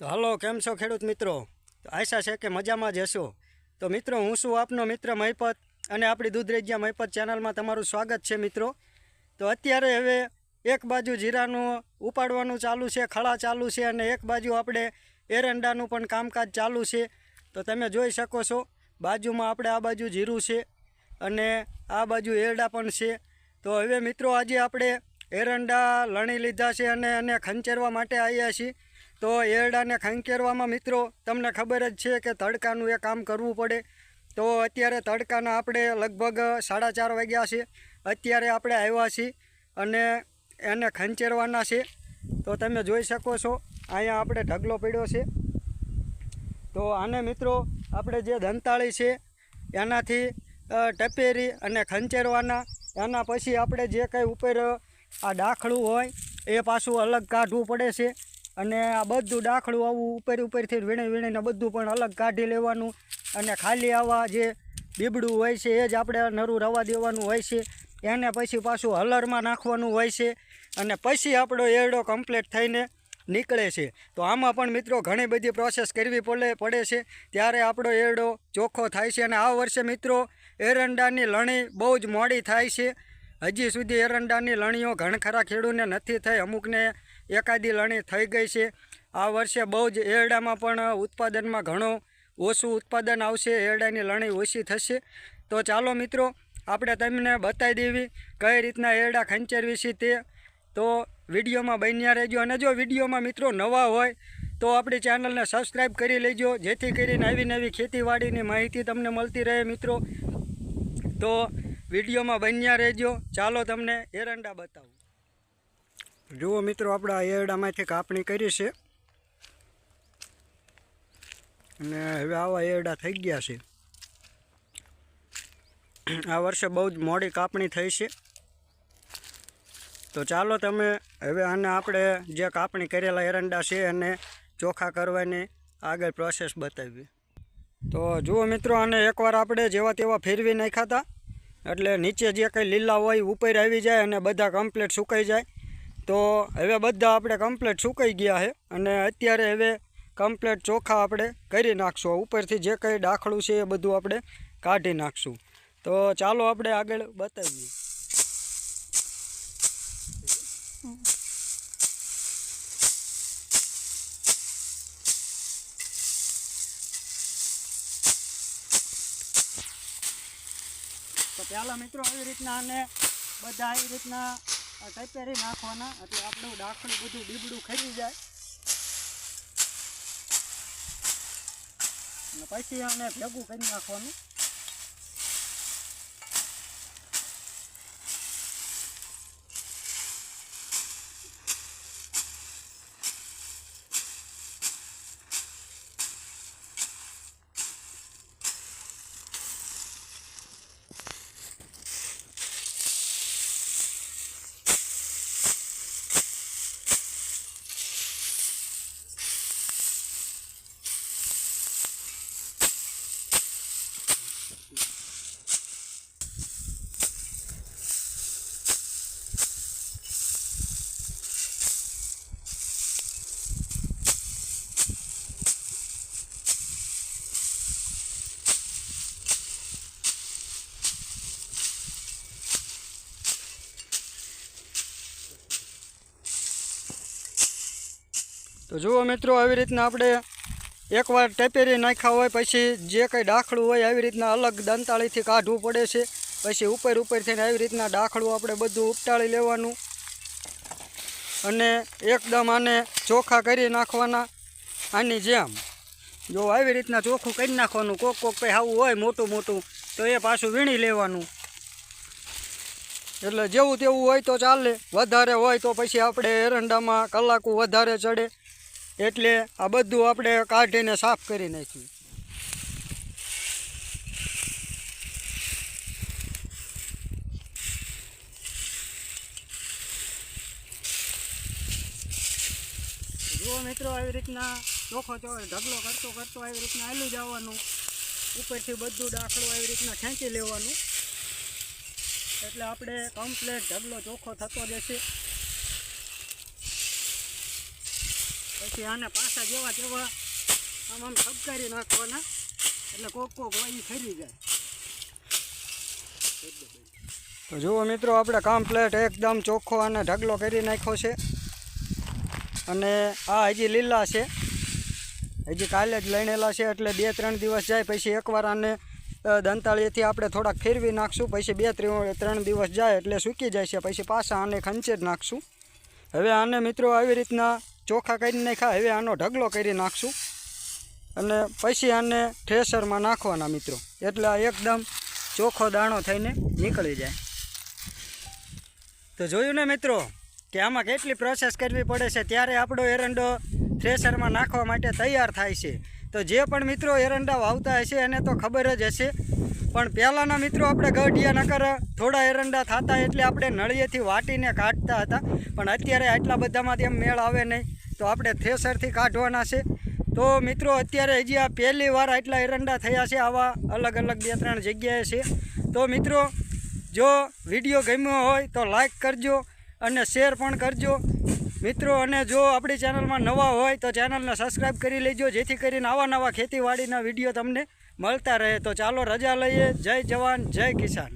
તો હલો, કેમ છો ખેડૂત મિત્રો? તો આશા છે કે મજામાં જ હશો. તો મિત્રો, હું છું આપનો મિત્ર મહિપત અને આપણી દૂધરેજિયા મહિપત ચેનલમાં તમારું સ્વાગત છે મિત્રો. તો અત્યારે હવે એક બાજુ જીરાનું ઉપાડવાનું ચાલુ છે, ખળા ચાલુ છે અને એક બાજુ આપણે એરંડાનું પણ કામકાજ ચાલુ છે. તો તમે જોઈ શકો છો, બાજુમાં આપણે આ બાજુ જીરું છે અને આ બાજુ એરડા પણ છે. તો હવે મિત્રો, આજે આપણે એરંડા લણી લીધા છે અને એને ખંચેરવા માટે આવ્યા છીએ. તો એરડાને ખંચેરવામાં મિત્રો, તમને ખબર જ છે કે તડકાનું એ કામ કરવું પડે. તો અત્યારે તડકાના આપણે લગભગ સાડા ચાર વાગ્યા છે. અત્યારે આપણે આવ્યા છીએ અને એને ખંચેરવાના છે. તો તમે જોઈ શકો છો, અહીંયા આપણે ઢગલો પડ્યો છે. તો આને મિત્રો, આપણે જે દંતાળી છે, એનાથી ટપેરી અને ખંચેરવાના. એના પછી આપણે જે કંઈ ઉપર આ ડાખલું હોય, એ પાછું અલગ કાઢવું પડે છે. અને આ બધું ડાખલું આવું ઉપર ઉપરથી વીણી વીણીને બધું પણ અલગ કાઢી લેવાનું અને ખાલી આવા જે બીબડું હોય છે, એ જ આપણે નરું રવા દેવાનું હોય છે. એને પછી પાછું હલરમાં નાખવાનું હોય છે અને પછી આપણો એરડો કમ્પ્લીટ થઈને નીકળે છે. તો આમાં પણ મિત્રો ઘણી બધી પ્રોસેસ કરવી પડે પડે છે. ત્યારે આપણો એરડો ચોખ્ખો થાય છે અને આ વર્ષે મિત્રો એરંડાની લણી બહુ જ મોડી થાય છે. હજી સુધી એરંડાની લણીઓ ઘણખરા ખેડૂને નથી થઈ, અમુકને એકાદી લણી થઈ ગઈ છે. આ વર્ષે બહુ જ એરડામાં પણ ઉત્પાદનમાં ઘણો ઓછું ઉત્પાદન આવશે. એરડાની લણી ઓછી થશે. તો ચાલો મિત્રો, આપણે તમને બતાવી દેવી કઈ રીતના એરડા ખંચેરવી છે તે. તો વિડીયોમાં બન્યા રહેજો. અને જો વિડીયોમાં મિત્રો નવા હોય, તો આપણી ચેનલને સબસ્ક્રાઈબ કરી લેજો. જેથી કરીને નવી નવી ખેતીવાડીની માહિતી તમને મળતી રહે મિત્રો. તો વિડીયોમાં બન્યા રહેજો. ચાલો તમને એરંડા બતાવું. જુઓ મિત્રો, આપણે આ એરડામાંથી કાપણી કરી છે. અને હવે આવા એરડા થઈ ગયા છે. આ વર્ષે બહુ જ મોડી કાપણી થઈ છે. તો ચાલો તમે હવે આને આપણે જે કાપણી કરેલા એરંડા છે એને ચોખા કરવાની આગળ પ્રોસેસ બતાવી તો જુઓ મિત્રો, આને એકવાર આપણે જેવા તેવા ફેરવી નાખ્યા હતા. એટલે નીચે જે કંઈ લીલા હોય ઉપર આવી જાય અને બધા કમ્પ્લીટ સુકાઈ જાય. તો હવે બધા આપણે કમ્પ્લેટ સુકાઈ ગયા છે અને અત્યારે હવે કમ્પ્લેટ ચોખા આપણે કરી નાખશું. ઉપરથી જે કંઈ દાખલું છે એ બધું આપણે કાઢી નાખશું. તો ચાલો આપણે આગળ બતાવીએ. તો પહેલાં મિત્રો આવી રીતના અને બધા આવી રીતના કચેરી નાખવાના, એટલે આપણું ડાખલું બધું દીબડું ખરી જાય. અને પછી આને ભેગું કરી નાખવાનું. તો જુઓ મિત્રો, આવી રીતના આપણે એકવાર ટેપેરી નાખ્યા હોય, પછી જે કંઈ ડાખલું હોય આવી રીતના અલગ દંતાળીથી કાઢવું પડે છે. પછી ઉપર ઉપર થઈને આવી રીતના ડાખલું આપણે બધું ઉપટાળી લેવાનું. અને એકદમ આને ચોખ્ખા કરી નાખવાના. આની જેમ. જો આવી રીતના ચોખ્ખું કરી નાખવાનું, કોક કોક કંઈ આવું હોય મોટું મોટું, તો એ પાછું વીણી લેવાનું. એટલે જેવું તેવું હોય તો ચાલે. વધારે હોય તો પછી આપણે એરંડામાં કલાકું વધારે ચડે. એટલે આ બધું આપણે કાઢીને સાફ કરી નાખ્યું. જુઓ મિત્રો, આવી રીતના ચોખ્ખો ચોખો ઢગલો કરતો કરતો આવી રીતના આલું જવાનું. ઉપરથી બધું ડાખલું આવી રીતના ખેંચી લેવાનું. એટલે આપણે કમ્પ્લેટ ઢગલો ચોખ્ખો થતો જશે. પછી આને પાછા જેવા તેવા આમ આમ ખબકારી નાખવાના. એટલે કોક કોક વાઈ ખરી જાય. તો જુઓ મિત્રો, આપણે કમ્પ્લેટ એકદમ ચોખ્ખો અને ઢગલો કરી નાખ્યો છે. અને આ હજી લીલા છે. હજી કાલે જ લણેલા છે, એટલે બે ત્રણ દિવસ જાય, પછી એકવાર આને દંતાળીથી આપણે થોડાક ફેરવી નાખશું, પછી બે ત્રણ દિવસ જાય, એટલે સૂકી જાય છે, પછી પાછા આને ખંચે જ નાખશું. હવે આને મિત્રો આવી રીતના ચોખ્ખા કરી નાખ્યા. હવે આનો ઢગલો કરી નાખશું. અને પછી આને થ્રેસરમાં નાખવાના મિત્રો. એટલે આ એકદમ ચોખ્ખો દાણો થઈને નીકળી જાય. તો જોયું ને મિત્રો કે આમાં કેટલી પ્રોસેસ કરવી પડે છે? ત્યારે આપણો એરંડો થ્રેસરમાં નાખવા માટે તૈયાર થાય છે. તો જે પણ મિત્રો એરંડા વાવતા હશે એને તો ખબર જ હશે. પણ પહેલાંના મિત્રો આપણે ગઢિયા નકર થોડા એરંડા થતા એટલે આપણે નળિયેથી વાટીને કાઢતા હતા. પણ અત્યારે આટલા બધામાંથી એમ મેળ આવે નહીં. તો આપણે થ્રેસરથી કાઢવાના છે. તો મિત્રો, અત્યારે હજી આ પહેલી વાર આટલા એરંડા થયા છે. આવા અલગ અલગ બે ત્રણ જગ્યાએ છે. તો મિત્રો, જો વીડિયો ગમ્યો હોય તો લાઈક કરજો અને શેર પણ કરજો. મિત્રો, અને જો આપણી ચેનલમાં નવા હોય તો ચેનલને સબસ્ક્રાઈબ કરી લેજો, જેથી કરીને આવા નવા ખેતીવાડીના વીડિયો તમને મળતા રહે. તો ચાલો રજા લઈએ. જય જવાન, જય કિસાન.